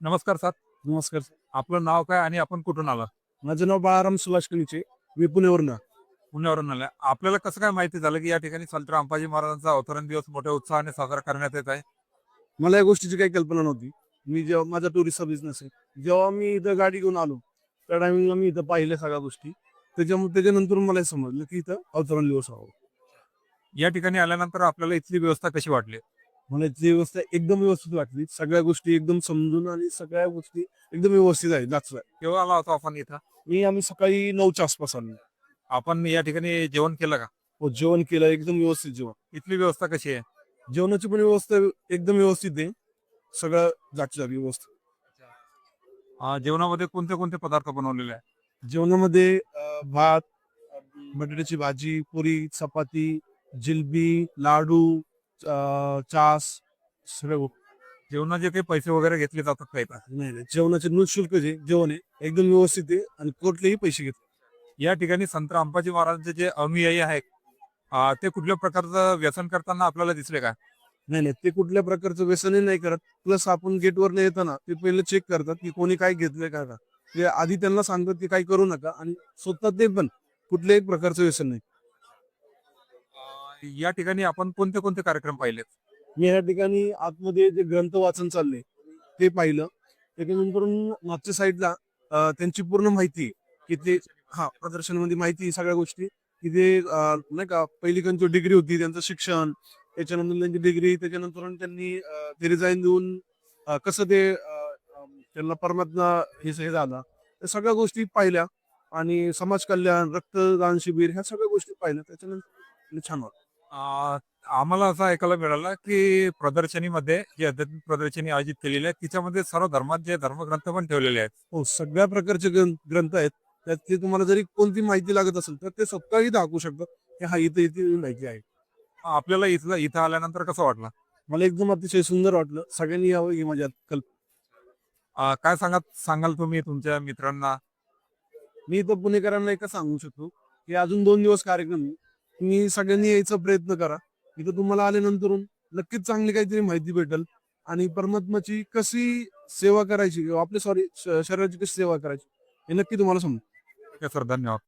नमस्कार सर नमस्कार आपलं नाव काय आणि आपण कुठून आला माझं नाव बाळाराम सुभाष कलिचे मी पुण्यावरून पुण्यावरून आलं. आपल्याला कसं काय माहिती झालं की या ठिकाणी संत अंबाजी महाराजांचा अवतरण दिवस मोठ्या उत्साहाने साजरा करण्यात येत आहे? मला या गोष्टीची काही कल्पना नव्हती. मी जेव्हा माझा टुरिस्टचा बिझनेस आहे. जेव्हा मी इथं गाडी घेऊन आलो त्या टायमिंगला मी इथं पाहिल्या सगळ्या गोष्टी. त्याच्यामुळे त्याच्यानंतर मला हे समजलं की इथं अवतरण दिवस हवा या ठिकाणी आल्यानंतर आपल्याला इथली व्यवस्था कशी वाटली? मला इथली व्यवस्था एकदम व्यवस्थित वाटली. सगळ्या गोष्टी एकदम समजून आणि सगळ्या गोष्टी एकदम व्यवस्थित आहेत. दाखवाय केव्हा आला होता आपण इथं? मी आम्ही सकाळी नऊच्या आसपास आलो. आपण या ठिकाणी जेवण केलं का? हो, जेवण केलं. एकदम व्यवस्थित जेवण. इथली व्यवस्था कशी आहे? जेवणाची पण व्यवस्था एकदम व्यवस्थित आहे. सगळं जागची जागी व्यवस्था अं, जेवणामध्ये कोणते कोणते पदार्थ बनवलेले आहे जेवणामध्ये अं, भात बटाट्याची भाजी पुरी चपाती जिलबी लाडू चास सगळं जेवणाचे काही पैसे वगैरे घेतले जातात का इथं? नाही नाही. जेवणाचे निशुल्क जे जेवण आहे एकदम व्यवस्थित आहे आणि कुठलेही पैसे घेत या ठिकाणी संत अंबाजी महाराजांचे जे अनुयायी आहेत ते कुठल्या प्रकारचं व्यसन करताना आपल्याला दिसले का? नाही नाही. ते कुठल्या प्रकारचं व्यसनही नाही करत. प्लस आपण गेटवर नाही येताना ते पहिले चेक करतात की कोणी काय घेतलंय का का ते आधी त्यांना सांगतात की काही करू नका आणि स्वतः ते पण कुठल्याही प्रकारचं व्यसन नाही. या ठिकाणी आपण कोणते कोणते कार्यक्रम पाहिलेत? मी या ठिकाणी आतमध्ये जे ग्रंथ वाचन चालले ते पाहिलं. त्याच्यानंतर मागच्या साईडला त्यांची पूर्ण माहिती की ते हा प्रदर्शनामध्ये माहिती सगळ्या गोष्टी की ते अं, नाही का पहिली त्यांची डिग्री होती त्यांचं शिक्षण त्याच्यानंतर त्यांची डिग्री त्याच्यानंतर त्यांनी अं, ते रिझाईन देऊन अं, कसं ते अं, अं, त्यांना परमात्मा हे हे झाला. त्या सगळ्या गोष्टी पाहिल्या. आणि समाज कल्याण रक्तदान शिबिर ह्या सगळ्या गोष्टी पाहिल्या. त्याच्यानंतर छान अं, आम्हाला असं ऐकायला मिळालं की प्रदर्शनीमध्ये जी आध्यात्मिक प्रदर्शनी आयोजित केलेली आहे तिच्यामध्ये सर्व धर्मात जे धर्मग्रंथ पण ठेवलेले आहेत. हो सगळ्या प्रकारचे ग्रंथ आहेत. त्यात ते तुम्हाला जरी कोणती माहिती लागत असेल तर ते स्वतःही दाखवू शकतात. की हा इथे इथे माहिती आहे. आपल्याला इथलं इथं आल्यानंतर कसं वाटलं? मला एकदम अतिशय सुंदर वाटलं. सगळ्यांनी यावं ही माझ्या कल्प काय सांगाल सांगाल तुम्ही तुमच्या मित्रांना? मी इथं पुणेकरांना एकच सांगू शकतो की अजून दोन दिवस कार्यक्रम. तुम्ही सगळ्यांनी यायचा प्रयत्न करा. इथं तुम्हाला आल्यानंतर नक्कीच चांगली काहीतरी माहिती भेटेल. आणि परमात्माची कशी सेवा करायची किंवा आपली सॉरी शरीराची कशी सेवा करायची हे नक्की तुम्हाला समजेल. सर. धन्यवाद.